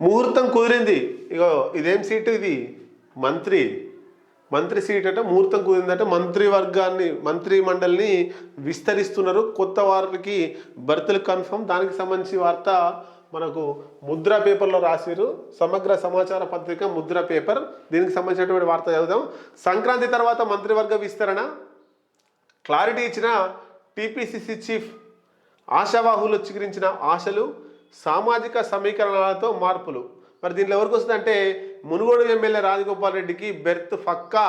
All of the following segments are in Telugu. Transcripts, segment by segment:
ముహూర్తం కుదిరింది. ఇగో ఇదేం సీటు ఇది? మంత్రి. మంత్రి సీట్ అంటే ముహూర్తం కుదిరిందంటే మంత్రి వర్గాన్ని మంత్రి మండలిని విస్తరిస్తున్నారు. కొత్త వారికి బర్తులు కన్ఫర్మ్. దానికి సంబంధించి వార్త మనకు ముద్ర పేపర్లో రాసిరు. సమగ్ర సమాచార పత్రిక ముద్ర పేపర్. దీనికి సంబంధించినటువంటి వార్త చదువుదాం. సంక్రాంతి తర్వాత మంత్రివర్గ విస్తరణ. క్లారిటీ ఇచ్చిన టీపీసీసీ చీఫ్ ఆశావాహులు చిగురించిన ఆశలు. సామాజిక సమీకరణాలతో మార్పులు. మరి దీంట్లో ఎవరికి వస్తుందంటే మునుగోడు ఎమ్మెల్యే రాజగోపాల్ రెడ్డికి బెర్త్ ఫక్కా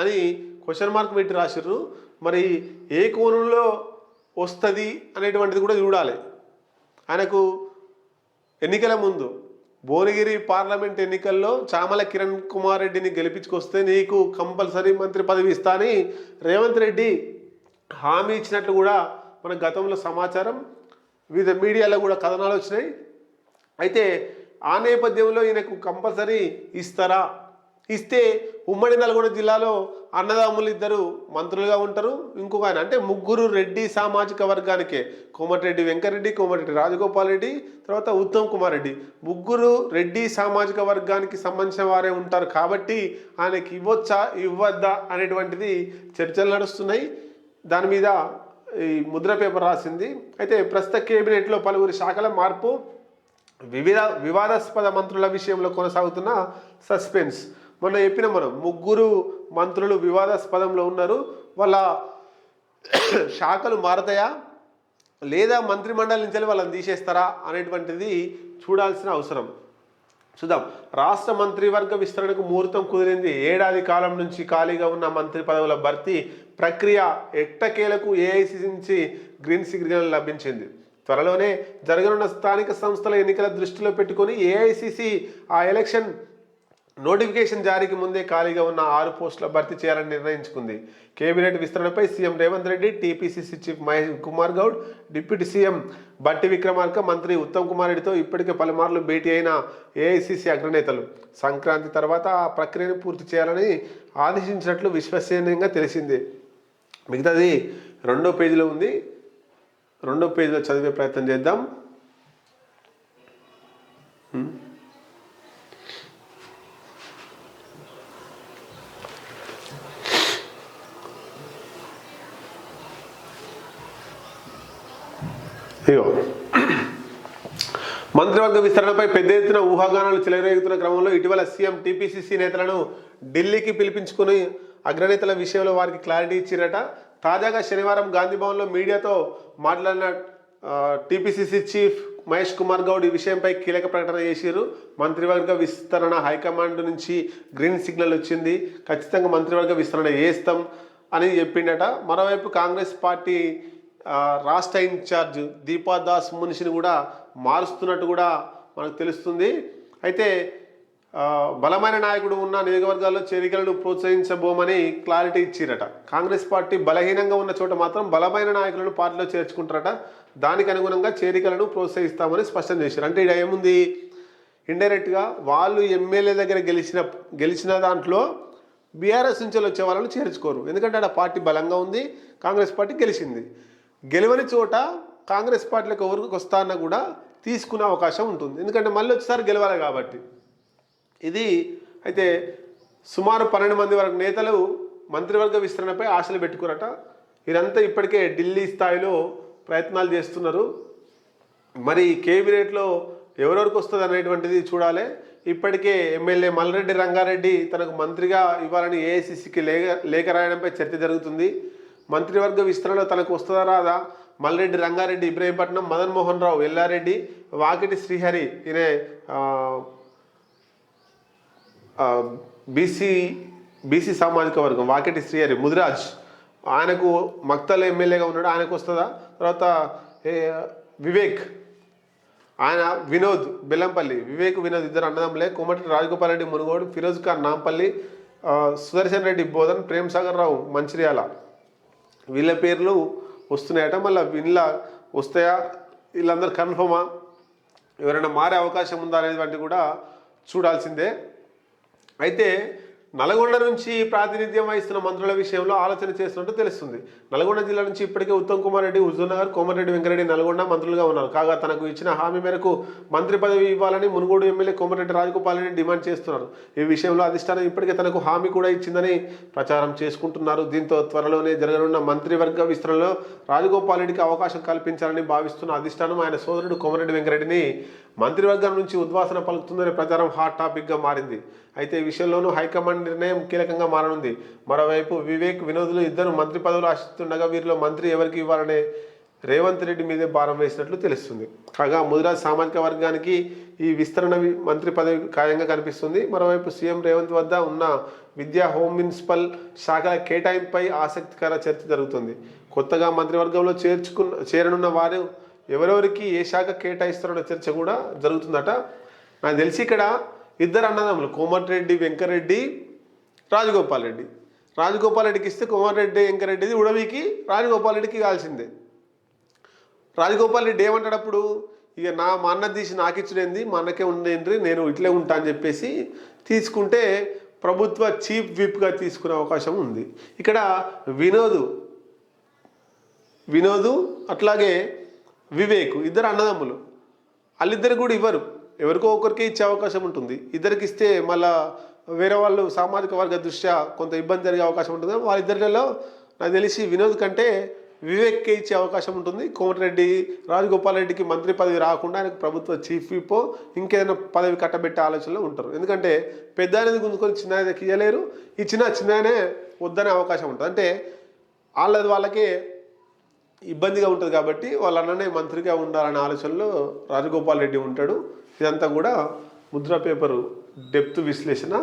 అని క్వశ్చన్ మార్క్ పెట్టి రాసిర్రు. మరి ఏ కోణంలో వస్తుంది అనేటువంటిది కూడా చూడాలి. ఆయనకు ఎన్నికల ముందు భువనగిరి పార్లమెంట్ ఎన్నికల్లో చామల కిరణ్ కుమార్ రెడ్డిని గెలిపించుకొస్తే నీకు కంపల్సరీ మంత్రి పదవి ఇస్తా అని రేవంత్ రెడ్డి హామీ ఇచ్చినట్లు కూడా మన గతంలో సమాచారం వివిధ మీడియాలో కూడా కథనాలు వచ్చినాయి. అయితే ఆ నేపథ్యంలో ఈయనకు కంపల్సరీ ఇస్తారా? ఇస్తే ఉమ్మడి నల్గొండ జిల్లాలో అన్నదమ్ములు ఇద్దరు మంత్రులుగా ఉంటారు. ఇంకొక ఆయన అంటే ముగ్గురు రెడ్డి సామాజిక వర్గానికే కోమటిరెడ్డి వెంకరెడ్డి కోమటిరెడ్డి రాజగోపాల్ రెడ్డి తర్వాత ఉత్తమ్ కుమార్ రెడ్డి. ముగ్గురు రెడ్డి సామాజిక వర్గానికి సంబంధించిన వారే ఉంటారు కాబట్టి ఆయనకి ఇవ్వచ్చా ఇవ్వద్దా అనేటువంటిది చర్చలు నడుస్తున్నాయి. దాని మీద ఈ ముద్ర పేపర్ రాసింది. అయితే ప్రస్తుత కేబినెట్లో పలువురు శాఖల మార్పు వివిధ వివాదాస్పద మంత్రుల విషయంలో కొనసాగుతున్న సస్పెన్స్. మొన్న చెప్పిన మనం ముగ్గురు మంత్రులు వివాదాస్పదంలో ఉన్నారు. వాళ్ళ శాఖలు మారతాయా? లేదా మంత్రిమండలి నుంచి వాళ్ళని తీసేస్తారా అనేటువంటిది చూడాల్సిన అవసరం. చూద్దాం. రాష్ట్ర మంత్రివర్గ విస్తరణకు ముహూర్తం కుదిరింది. ఏడాది కాలం నుంచి ఖాళీగా ఉన్న మంత్రి పదవుల భర్తీ ప్రక్రియ ఎట్టకేలకు ఏఐసిసి నుంచి గ్రీన్ సిగ్నల్ లభించింది. త్వరలోనే జరగనున్న స్థానిక సంస్థల ఎన్నికల దృష్టిలో పెట్టుకొని ఏఐసిసి ఆ ఎలక్షన్ నోటిఫికేషన్ జారీకి ముందే ఖాళీగా ఉన్న ఆరు పోస్టుల భర్తీ చేయాలని నిర్ణయించుకుంది. Cabinet విస్తరణపై CM Revanth Reddy TPCC chief Mahesh Kumar Goud deputy CM Bhatti Vikramarka మంత్రి ఉత్తమ్ కుమార్ రెడ్డితో ఇప్పటికే పలుమార్లు భేటీ అయిన ఏఐసిసి అగ్రనేతలు. సంక్రాంతి తర్వాత ఆ ప్రక్రియను పూర్తి చేయాలని ఆదేశించినట్లు విశ్వసనీయంగా తెలిసింది. మిగతాది రెండో పేజీలో ఉంది. రెండో పేజీలో చదివే ప్రయత్నం చేద్దాం. ఇగో మంత్రివర్గ విస్తరణపై పెద్ద ఎత్తున ఊహాగానాలు చెలరేగుతున్న క్రమంలో ఇటీవల సీఎం టీపీసీసీ నేతలను ఢిల్లీకి పిలిపించుకుని అగ్రనేతల విషయంలో వారికి క్లారిటీ ఇచ్చిరట. తాజాగా శనివారం గాంధీభవన్లో మీడియాతో మాట్లాడిన టీపీసీసీ చీఫ్ మహేష్ కుమార్ గౌడ్ ఈ విషయంపై కీలక ప్రకటన చేశారు మంత్రివర్గ విస్తరణ హైకమాండ్ నుంచి గ్రీన్ సిగ్నల్ వచ్చింది. ఖచ్చితంగా మంత్రివర్గ విస్తరణ చేస్తాం అని చెప్పిండట. మరోవైపు కాంగ్రెస్ పార్టీ రాష్ట్ర ఇన్ఛార్జ్ దీపా దాస్ కూడా మారుస్తున్నట్టు కూడా మనకు తెలుస్తుంది. అయితే బలమైన నాయకుడు ఉన్న నియోజకవర్గాల్లో చేరికలను ప్రోత్సహించబోమని క్లారిటీ ఇచ్చిరట. కాంగ్రెస్ పార్టీ బలహీనంగా ఉన్న చోట మాత్రం బలమైన నాయకులను పార్టీలో చేర్చుకుంటారట. దానికి అనుగుణంగా చేరికలను ప్రోత్సహిస్తామని స్పష్టం చేశారు. అంటే ఇక్కడ ఏముంది? ఇండైరెక్ట్గా వాళ్ళు ఎమ్మెల్యే దగ్గర గెలిచిన గెలిచిన దాంట్లో బీఆర్ఎస్ నుంచి వచ్చే వాళ్ళని చేర్చుకోరు. ఎందుకంటే ఆడ పార్టీ బలంగా ఉంది కాంగ్రెస్ పార్టీ గెలిచింది. గెలవని చోట కాంగ్రెస్ పార్టీలకు ఎవరికి వస్తారన్నా కూడా తీసుకునే అవకాశం ఉంటుంది. ఎందుకంటే మళ్ళీ వచ్చేసారి గెలవాలి కాబట్టి. ఇది అయితే సుమారు పన్నెండు మంది వరకు నేతలు మంత్రివర్గ విస్తరణపై ఆశలు పెట్టుకున్నట వీరంతా ఇప్పటికే ఢిల్లీ స్థాయిలో ప్రయత్నాలు చేస్తున్నారు. మరి కేబినెట్లో ఎవరెవరికి వస్తుంది అనేటువంటిది చూడాలి. ఇప్పటికే ఎమ్మెల్యే మల్రెడ్డి రంగారెడ్డి తనకు మంత్రిగా ఇవ్వాలని ఏఐసిసికి లేఖ లేఖ రాయడంపై చర్చ జరుగుతుంది. మంత్రివర్గ విస్తరణలో తనకు వస్తుందా రాదా? మల్రెడ్డి రంగారెడ్డి ఇబ్రహీంపట్నం మదన్ మోహన్ రావు ఎల్లారెడ్డి వాకిటి శ్రీహరి ఈయన బీసీ బీసీ సామాజిక వర్గం వాకెటి శ్రీహరి ముదిరాజ్ ఆయనకు మక్తల్ ఎమ్మెల్యేగా ఉన్నాడు ఆయనకు వస్తుందా? తర్వాత వివేక్ ఆయన వినోద్ బెల్లంపల్లి వివేక్ వినోద్ ఇద్దరు అన్నదమ్ములే కోమటి రాజగోపాల్ రెడ్డి మునుగోడు ఫిరోజ్ ఖాన్ నాంపల్లి సుదర్శన్ రెడ్డి బోధన్ ప్రేమ్ సాగర్ రావు మంచిర్యాల. వీళ్ళ పేర్లు వస్తున్నాయట మళ్ళీ వీళ్ళ వస్తాయా? వీళ్ళందరూ కన్ఫర్మా? ఎవరైనా మారే అవకాశం ఉందా అనేటువంటి కూడా చూడాల్సిందే. అయితే నల్గొండ నుంచి ప్రాతినిధ్యం వహిస్తున్న మంత్రుల విషయంలో ఆలోచన చేస్తున్నట్టు తెలుస్తుంది. నల్గొండ జిల్లా నుంచి ఇప్పటికే ఉత్తమ్ కుమార్ రెడ్డి హుజూర్నగర్ కోమరెడ్డి వెంకరెడ్డి నల్గొండ మంత్రులుగా ఉన్నారు. కాగా తనకు ఇచ్చిన హామీ మేరకు మంత్రి పదవి ఇవ్వాలని మునుగోడు ఎమ్మెల్యే కోమరెడ్డి రాజగోపాల్ రెడ్డి డిమాండ్ చేస్తున్నారు. ఈ విషయంలో అధిష్టానం ఇప్పటికే తనకు హామీ కూడా ఇచ్చిందని ప్రచారం చేసుకుంటున్నారు. దీంతో త్వరలోనే జరగనున్న మంత్రివర్గ విస్తరణలో రాజగోపాల్ రెడ్డికి అవకాశం కల్పించాలని భావిస్తున్న అధిష్టానం ఆయన సోదరుడు కోమరెడ్డి వెంకరెడ్డిని మంత్రివర్గం నుంచి ఉద్వాసన పలుకుతుందనే ప్రచారం హాట్ టాపిక్గా మారింది. అయితే ఈ విషయంలోనూ హైకమాండ్ నిర్ణయం కీలకంగా మారనుంది. మరోవైపు వివేక్ వినోదులు ఇద్దరు మంత్రి పదవులు ఆశిస్తుండగా వీరిలో మంత్రి ఎవరికి ఇవ్వాలనే రేవంత్ రెడ్డి మీదే భారం వేసినట్లు తెలుస్తుంది. కాగా ముదిరాజ్ సామాజిక వర్గానికి ఈ విస్తరణ మంత్రి పదవి ఖాయంగా కనిపిస్తుంది. మరోవైపు సీఎం రేవంత్ వద్ద ఉన్న విద్యా హోమ్ మున్సిపల్ శాఖల కేటాయింపుపై ఆసక్తికర చర్చ జరుగుతుంది. కొత్తగా మంత్రివర్గంలో చేర్చుకున్న చేరనున్న వారు ఎవరెవరికి ఏ శాఖ కేటాయిస్తారన్న చర్చ కూడా జరుగుతుందట. నాకు తెలిసి ఇక్కడ ఇద్దరు అన్నదమ్ములు కోమటిరెడ్డి వెంకరెడ్డి రాజగోపాల్ రెడ్డి. రాజగోపాల్ రెడ్డికి ఇస్తే కోమటిరెడ్డి వెంకరెడ్డిది ఉడవికి రాజగోపాల్ రెడ్డికి కావాల్సిందే రాజగోపాల్ రెడ్డి ఏమంటాడు అప్పుడు ఇక నా మా అన్న తీసి నాకు ఇచ్చినది మా అన్నకే ఉండేంద్రి నేను ఇట్లే ఉంటా అని చెప్పేసి తీసుకుంటే ప్రభుత్వ చీఫ్ విప్గా తీసుకునే అవకాశం ఉంది. ఇక్కడ వినోదు వినోదు అట్లాగే వివేక్ ఇద్దరు అన్నదమ్ములు. వాళ్ళిద్దరు కూడా ఇవ్వరు. ఎవరికో ఒకరికే ఇచ్చే అవకాశం ఉంటుంది. ఇద్దరికి ఇస్తే మళ్ళా వేరే వాళ్ళు సామాజిక వర్గ దృష్ట్యా కొంత ఇబ్బంది జరిగే అవకాశం ఉంటుంది వాళ్ళిద్దరిలో నాకు తెలిసి వినోద్ కంటే వివేక్కే ఇచ్చే అవకాశం ఉంటుంది. కోమటిరెడ్డి రాజగోపాల్ రెడ్డికి మంత్రి పదవి రాకుండా ఆయనకు ప్రభుత్వ చీఫ్ విపో ఇంకేదైనా పదవి కట్టబెట్టే ఆలోచనలో ఉంటారు. ఎందుకంటే పెద్ద అనేది గుంజుకొని చిన్న ఆయనకి ఇవ్వలేరు ఇచ్చిన చిన్ననే వద్దనే అవకాశం ఉంటుంది. అంటే వాళ్ళది వాళ్ళకే ఇబ్బందిగా ఉంటుంది కాబట్టి వాళ్ళ అన్ననే మంత్రిగా ఉండాలనే ఆలోచనలో రాజగోపాల్ రెడ్డి ఉంటాడు. ఇదంతా కూడా ముద్ర పేపరు డెప్త్ విశ్లేషణ.